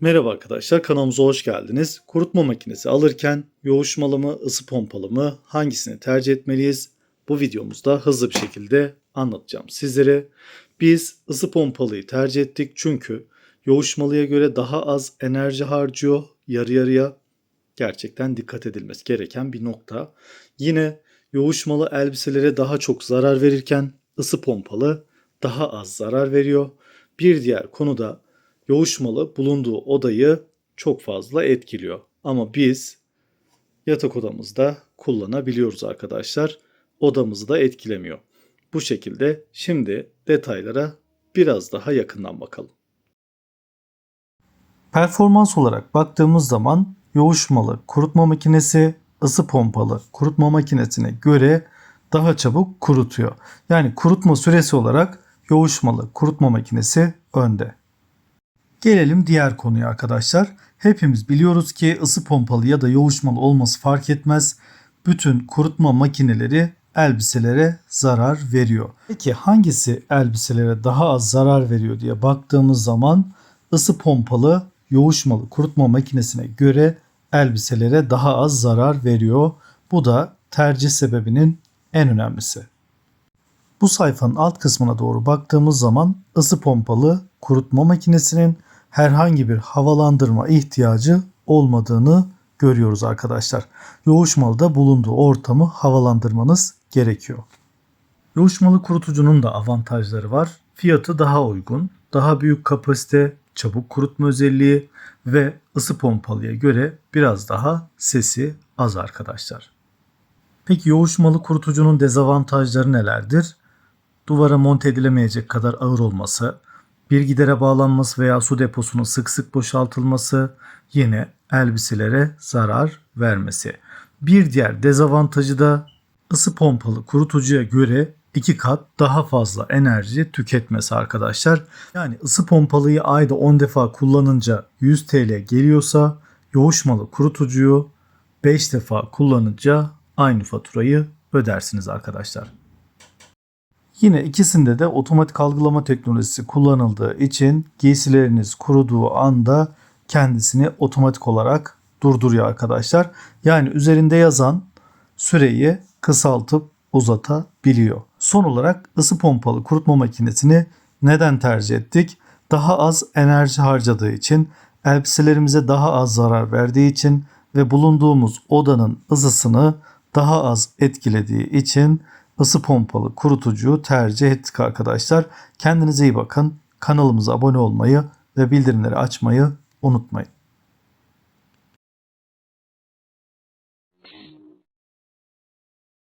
Merhaba arkadaşlar kanalımıza hoş geldiniz. Kurutma makinesi alırken yoğuşmalı mı, ısı pompalı mı hangisini tercih etmeliyiz? Bu videomuzda hızlı bir şekilde anlatacağım sizlere. Biz ısı pompalıyı tercih ettik çünkü yoğuşmalıya göre daha az enerji harcıyor yarı yarıya. Gerçekten dikkat edilmesi gereken bir nokta. Yine yoğuşmalı elbiselere daha çok zarar verirken ısı pompalı daha az zarar veriyor. Bir diğer konu da yoğuşmalı bulunduğu odayı çok fazla etkiliyor. Ama biz yatak odamızda kullanabiliyoruz arkadaşlar. Odamızı da etkilemiyor. Bu şekilde şimdi detaylara biraz daha yakından bakalım. Performans olarak baktığımız zaman yoğuşmalı kurutma makinesi ısı pompalı kurutma makinesine göre daha çabuk kurutuyor. Yani kurutma süresi olarak yoğuşmalı kurutma makinesi önde. Gelelim diğer konuya arkadaşlar. Hepimiz biliyoruz ki ısı pompalı ya da yoğuşmalı olması fark etmez. Bütün kurutma makineleri elbiselere zarar veriyor. Peki hangisi elbiselere daha az zarar veriyor diye baktığımız zaman ısı pompalı yoğuşmalı kurutma makinesine göre elbiselere daha az zarar veriyor. Bu da tercih sebebinin en önemlisi. Bu sayfanın alt kısmına doğru baktığımız zaman ısı pompalı kurutma makinesinin herhangi bir havalandırma ihtiyacı olmadığını görüyoruz arkadaşlar. Yoğuşmalıda bulunduğu ortamı havalandırmanız gerekiyor. Yoğuşmalı kurutucunun da avantajları var. Fiyatı daha uygun, daha büyük kapasite, çabuk kurutma özelliği ve ısı pompalıya göre biraz daha sesi az arkadaşlar. Peki yoğuşmalı kurutucunun dezavantajları nelerdir? Duvara monte edilemeyecek kadar ağır olması, bir gidere bağlanması veya su deposunun sık sık boşaltılması, yine elbiselere zarar vermesi. Bir diğer dezavantajı da ısı pompalı kurutucuya göre iki kat daha fazla enerji tüketmesi arkadaşlar. Yani ısı pompalıyı ayda 10 defa kullanınca 100 TL geliyorsa yoğuşmalı kurutucuyu 5 defa kullanınca aynı faturayı ödersiniz arkadaşlar. Yine ikisinde de otomatik algılama teknolojisi kullanıldığı için giysileriniz kuruduğu anda kendisini otomatik olarak durduruyor arkadaşlar. Yani üzerinde yazan süreyi kısaltıp uzatabiliyor. Son olarak ısı pompalı kurutma makinesini neden tercih ettik? Daha az enerji harcadığı için, elbiselerimize daha az zarar verdiği için ve bulunduğumuz odanın ısısını daha az etkilediği için ısı pompalı kurutucuyu tercih ettik arkadaşlar. Kendinize iyi bakın. Kanalımıza abone olmayı ve bildirimleri açmayı unutmayın.